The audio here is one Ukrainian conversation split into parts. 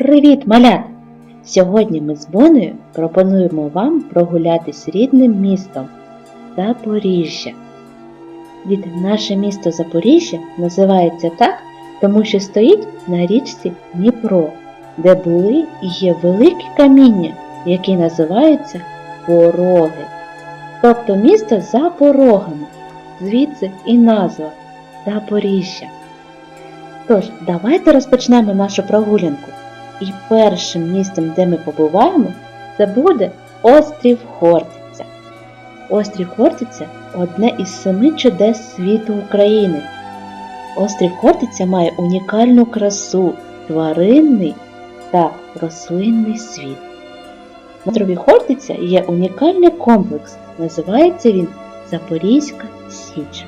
Привіт, малят! Сьогодні ми з Бонею пропонуємо вам прогулятись рідним містом Запоріжжя. Від наше місто Запоріжжя називається так, тому що стоїть на річці Дніпро, де були і є великі каміння, які називаються пороги. Тобто місто за порогами, звідси і назва Запоріжжя. Тож, давайте розпочнемо нашу прогулянку. І першим місцем, де ми побуваємо, це буде острів Хортиця. Острів Хортиця одне із семи чудес світу України. Острів Хортиця має унікальну красу, тваринний та рослинний світ. На острові Хортиця є унікальний комплекс, називається він Запорізька Січ.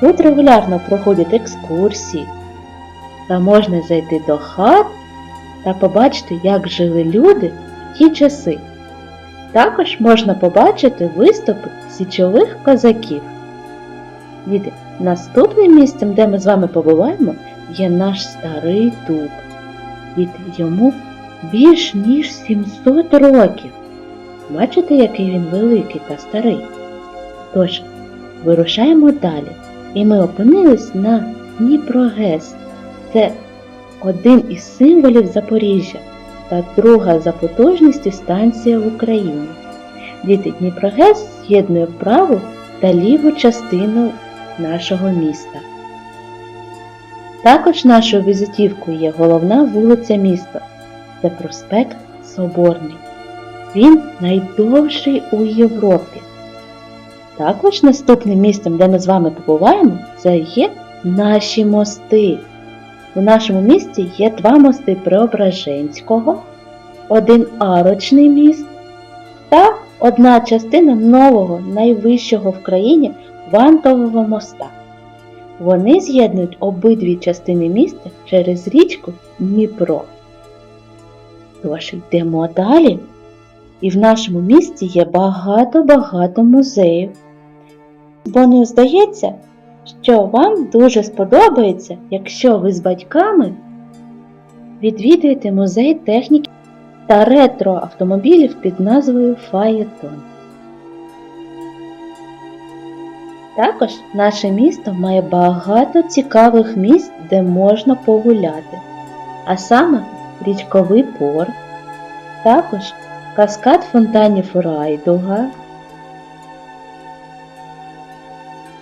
Тут регулярно проходять екскурсії, та можна зайти до хат та побачити, як жили люди в ті часи. Також можна побачити виступи січових козаків. Діти, наступним місцем, де ми з вами побуваємо, є наш старий дуб. Діти, йому більш ніж 700 років. Бачите, який він великий та старий? Тож, вирушаємо далі, і ми опинились на Дніпрогес. Це один із символів Запоріжжя та друга за потужністю станція в Україні. Діти Дніпрогес з'єднує праву та ліву частину нашого міста. Також нашою візитівкою є головна вулиця міста. Це проспект Соборний. Він найдовший у Європі. Також наступним місцем, де ми з вами побуваємо, це є наші мости. У нашому місті є два мости Преображенського, один арочний міст та одна частина нового, найвищого в країні вантового моста. Вони з'єднують обидві частини міста через річку Дніпро. Тож йдемо далі. І в нашому місті є багато-багато музеїв. Бо не здається, що вам дуже сподобається, якщо ви з батьками відвідуєте музей техніки та ретро автомобілів під назвою Фаєтон. Також наше місто має багато цікавих місць, де можна погуляти, а саме річковий порт, також каскад фонтанів Райдуга,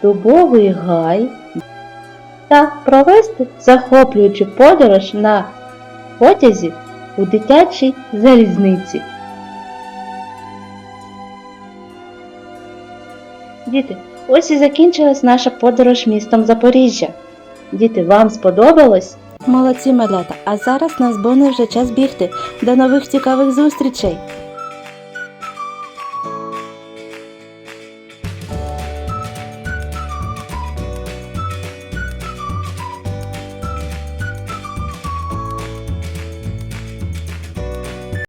дубовий гай та провести захоплюючу подорож на потязі у дитячій залізниці. Діти, ось і закінчилась наша подорож містом Запоріжжя. Діти, вам сподобалось? Молодці малята, а зараз нас буде вже час бігти. До нових цікавих зустрічей!